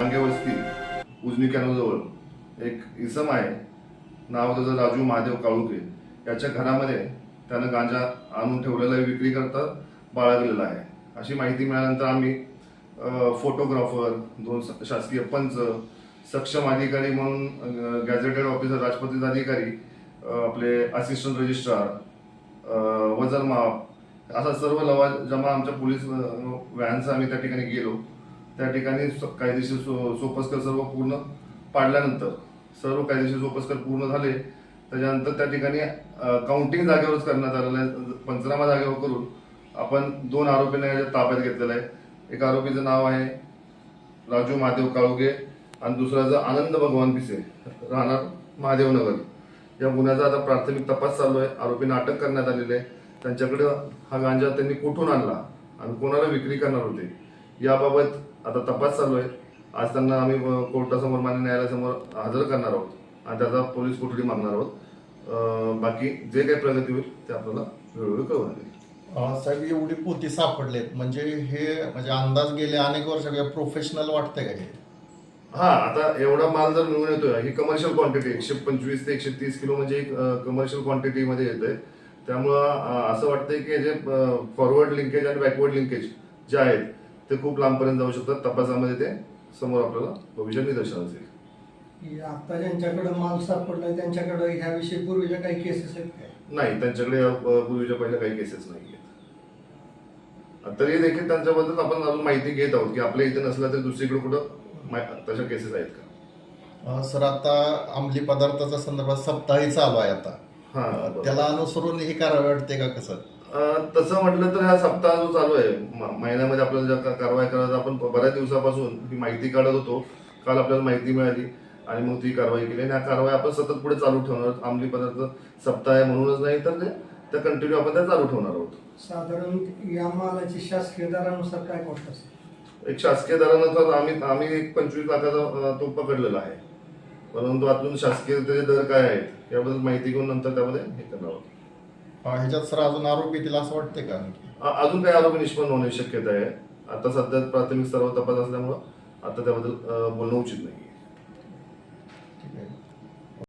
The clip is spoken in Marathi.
वस्ती उजनी कॅनोजवळ एक इसम आहे. नाव त्याचं राजू महादेव काळुके. याच्या घरामध्ये त्यानं गांजा आणून ठेवलेला आहे, विक्री करता बाळगलेला आहे. अशी माहिती मिळाल्यानंतर आम्ही फोटोग्राफर दोन शासकीय पंच सक्षम अधिकारी म्हणून गॅजेटेड गॅझेटेड ऑफिसर राजपत्रित अधिकारी आपले असिस्टंट रजिस्ट्रार वजन माप असा सर्व लवा जमा आमच्या पोलीस व्हॅनचा व्हॅन्स आम्ही त्या ठिकाणी गेलो. त्या ठिकाणी स- कायदेशीर सो सोपस्कर सर्व पूर्ण पाडल्यानंतर सर्व कायदेशीर सोपस्कर पूर्ण झाले. त्याच्यानंतर त्या ठिकाणी काउंटिंग जागेवरच करण्यात आलेलं आहे. पंचनामा जागेवर करून आपण दोन आरोपींना याच्या ताब्यात घेतलेलं आहे. एक आरोपीचं नाव आहे राजू महादेव काळुगे आणि दुसऱ्याचं आनंद भगवान पिसे राहणार महादेवनगर या गुन्ह्याचा आता प्राथमिक तपास चालू आहे. आरोपींना अटक करण्यात आलेली आहे. त्यांच्याकडे हा गांजा त्यांनी कुठून आणला आणि कोणाला विक्री करणार होते? याबाबत आता तपास चालू आहे. आज त्यांना आम्ही कोर्टासमोर मान्य न्यायालयासमोर हजर करणार आहोत आणि त्याचा पोलीस कोठडी मागणार आहोत. बाकी जे काही प्रगती होईल ते आपल्याला वेळोवेळी अं, साहेब एवढी पोती सापडलेत. म्हणजे हे म्हणजे अंदाज गेले अनेक वर्ष प्रोफेशनल वाटतंय का हे? हा आता एवढा माल जर मिळून येतोय ही कमर्शियल क्वांटिटी एकशे पंचवीस ते एकशे तीस किलो म्हणजे एक कमर्शियल क्वांटिटी मध्ये येते त्यामुळं असं वाटतंय की जे फॉरवर्ड लिंकेज आणि बॅकवर्ड लिंकेज जे आहेत ते खूप लांबपर्यंत जाऊ शकतात. तपासामध्ये ते समोर आपल्याला भविष्यात निदर्शनास येईल. की आता ज्यांच्याकडे माल सापडलाय त्यांच्याकडे ह्याविषयी पूर्वीच्या काही केसेस आहेत काय? नाही त्यांच्याकडे पूर्वीच्या पहिल्या काही केसेस नाही आहेत तरी देखील त्यांच्याबद्दल आपण अजून माहिती घेत आहोत की आपल्या इथे नसलं तर दुसरीकडे कुठं तशा केसेस आहेत का? सर आता अंमली पदार्थाच्या संदर्भात सप्ताही चालू आहे आता. हा. त्याला अनुसरून ही करावी वाटते का कसं? तसं म्हटलं तर हा सप्ताह जो चालू आहे महिन्यामध्ये आपल्याला ज्या कारवाई करायचं आपण बऱ्याच दिवसापासून ही माहिती काढत होतो. काल आपल्याला माहिती मिळाली आणि मग ती कारवाई केली. आणि हा कारवाई आपण सतत पुढे चालू ठेवणार आहोत. अंमली पदार्थ सप्ताह आहे म्हणूनच नाही तर ते त्या कंटिन्यू आपण त्या चालू ठेवणार आहोत. साधारण या मालाची शासकीय दरानुसार काय कॉस्ट असेल? एक शासकीय दरानुसार आम्ही आम्ही एक पंचवीस लाखाचा तो पकडलेला आहे. परंतु अजून शासकीय दर काय आहेत याबद्दल माहिती घेऊन नंतर त्यामध्ये हे करणार आहोत. ह्याच्यात सर अजून आरोपी येतील असं वाटतंय का अ- अजून काही आरोपी निष्पन्न होण्याची शक्यता आहे. आता सध्या प्राथमिक स्तरावर तपास असल्यामुळं आता त्याबद्दल अ, बोलणं उचित नाही ठीक आहे.